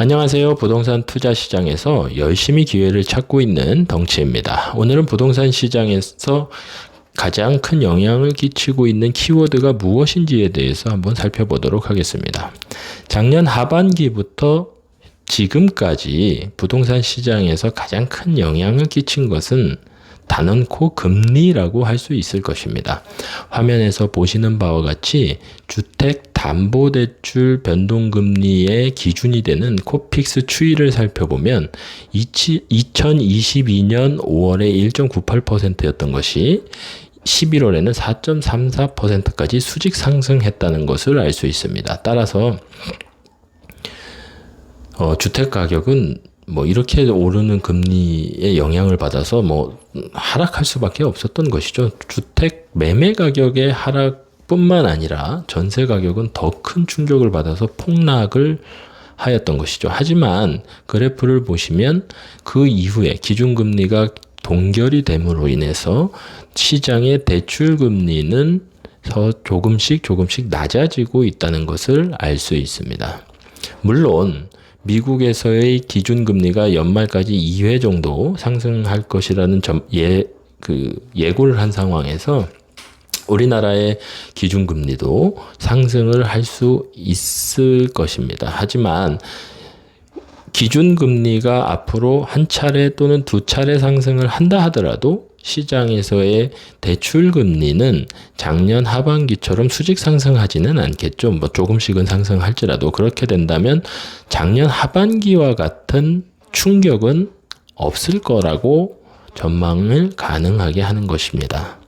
안녕하세요. 부동산 투자 시장에서 열심히 기회를 찾고 있는 덩치입니다. 오늘은 부동산 시장에서 가장 큰 영향을 끼치고 있는 키워드가 무엇인지에 대해서 한번 살펴보도록 하겠습니다. 작년 하반기부터 지금까지 부동산 시장에서 가장 큰 영향을 끼친 것은 단언코 금리라고 할 수 있을 것입니다. 화면에서 보시는 바와 같이 주택 담보대출 변동금리의 기준이 되는 코픽스 추이를 살펴보면 2022년 5월에 1.98%였던 것이 11월에는 4.34%까지 수직 상승했다는 것을 알 수 있습니다. 따라서 어, 주택 가격은 뭐 이렇게 오르는 금리의 영향을 받아서 뭐 하락할 수밖에 없었던 것이죠. 주택 매매 가격의 하락 뿐만 아니라 전세 가격은 더 큰 충격을 받아서 폭락을 하였던 것이죠. 하지만 그래프를 보시면 그 이후에 기준금리가 동결이 됨으로 인해서 시장의 대출 금리는 조금씩 조금씩 낮아지고 있다는 것을 알 수 있습니다. 물론 미국에서의 기준금리가 연말까지 2회 정도 상승할 것이라는 점, 예, 그 예고를 한 상황에서 우리나라의 기준금리도 상승을 할 수 있을 것입니다. 하지만 기준금리가 앞으로 한 차례 또는 두 차례 상승을 한다 하더라도 시장에서의 대출 금리는 작년 하반기처럼 수직 상승하지는 않겠죠. 뭐 조금씩은 상승할지라도 그렇게 된다면 작년 하반기와 같은 충격은 없을 거라고 전망을 가능하게 하는 것입니다.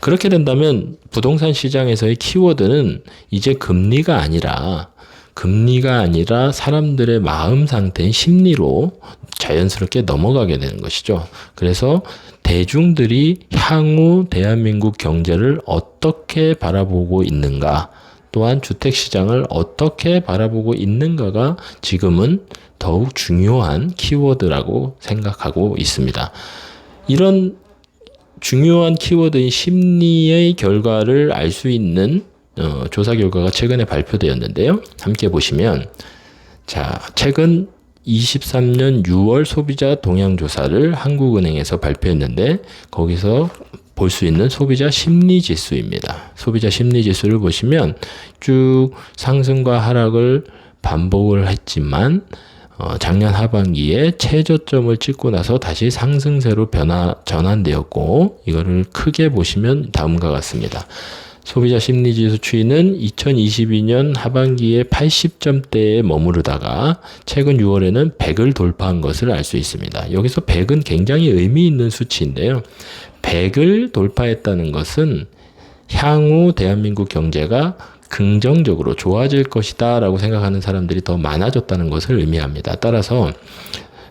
그렇게 된다면 부동산 시장에서의 키워드는 이제 금리가 아니라 금리가 아니라 사람들의 마음 상태인 심리로 자연스럽게 넘어가게 되는 것이죠. 그래서 대중들이 향후 대한민국 경제를 어떻게 바라보고 있는가, 또한 주택 시장을 어떻게 바라보고 있는가가 지금은 더욱 중요한 키워드라고 생각하고 있습니다. 이런 중요한 키워드인 심리의 결과를 알 수 있는 어, 조사 결과가 최근에 발표되었는데요. 함께 보시면 자, 최근 23년 6월 소비자 동향 조사를 한국은행에서 발표했는데 거기서 볼 수 있는 소비자 심리 지수입니다. 소비자 심리 지수를 보시면 쭉 상승과 하락을 반복을 했지만 어, 작년 하반기에 최저점을 찍고 나서 다시 상승세로 변화 전환되었고 이거를 크게 보시면 다음과 같습니다. 소비자 심리지수 추이는 2022년 하반기에 80점대에 머무르다가 최근 6월에는 100을 돌파한 것을 알 수 있습니다. 여기서 100은 굉장히 의미 있는 수치인데요. 100을 돌파했다는 것은 향후 대한민국 경제가 긍정적으로 좋아질 것이다 라고 생각하는 사람들이 더 많아졌다는 것을 의미합니다. 따라서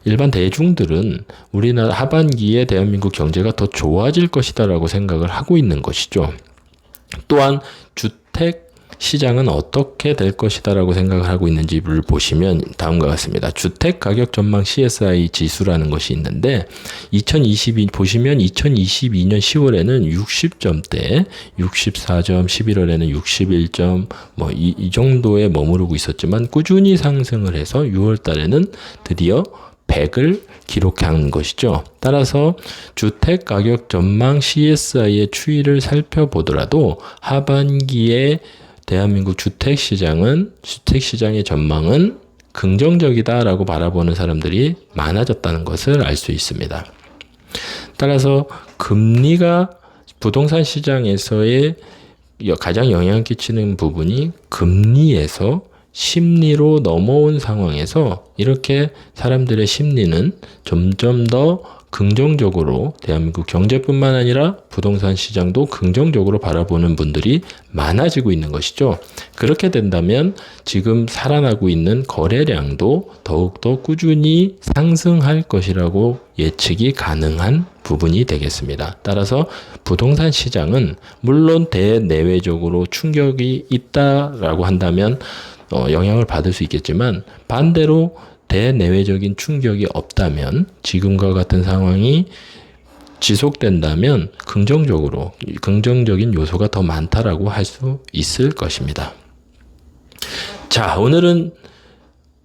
일반 대중들은 우리나라 하반기에 대한민국 경제가 더 좋아질 것이다 라고 생각을 하고 있는 것이죠. 또한 주택 시장은 어떻게 될 것이다라고 생각을 하고 있는지를 보시면 다음과 같습니다. 주택 가격 전망 CSI 지수라는 것이 있는데 2022 보시면 2022년 10월에는 60점대, 64점, 11월에는 61점 뭐이 이 정도에 머무르고 있었지만 꾸준히 상승을 해서 6월 달에는 드디어 100을 기록한 것이죠. 따라서 주택 가격 전망 CSI의 추이를 살펴보더라도 하반기에 대한민국 주택 시장은 주택 시장의 전망은 긍정적이다라고 바라보는 사람들이 많아졌다는 것을 알 수 있습니다. 따라서 금리가 부동산 시장에서의 가장 영향 끼치는 부분이 금리에서 심리로 넘어온 상황에서 이렇게 사람들의 심리는 점점 더 긍정적으로 대한민국 경제뿐만 아니라 부동산 시장도 긍정적으로 바라보는 분들이 많아지고 있는 것이죠. 그렇게 된다면 지금 살아나고 있는 거래량도 더욱더 꾸준히 상승할 것이라고 예측이 가능한 부분이 되겠습니다. 따라서 부동산 시장은 물론 대내외적으로 충격이 있다라고 한다면 어, 영향을 받을 수 있겠지만 반대로 대내외적인 충격이 없다면 지금과 같은 상황이 지속된다면 긍정적으로 긍정적인 요소가 더 많다라고 할 수 있을 것입니다. 자, 오늘은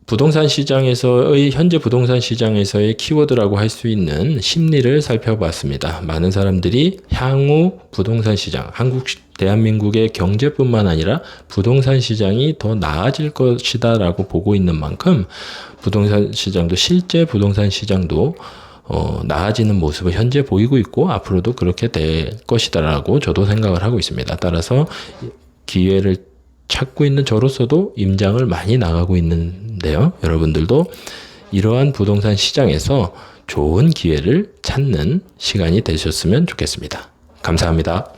부동산 시장에서의 현재 부동산 시장에서의 키워드라고 할 수 있는 심리를 살펴봤습니다. 많은 사람들이 향후 부동산 시장, 한국 시- 대한민국의 경제뿐만 아니라 부동산 시장이 더 나아질 것이다라고 보고 있는 만큼 부동산 시장도 실제 부동산 시장도 어, 나아지는 모습을 현재 보이고 있고 앞으로도 그렇게 될 것이다라고 저도 생각을 하고 있습니다. 따라서 기회를 찾고 있는 저로서도 임장을 많이 나가고 있는데요. 여러분들도 이러한 부동산 시장에서 좋은 기회를 찾는 시간이 되셨으면 좋겠습니다. 감사합니다.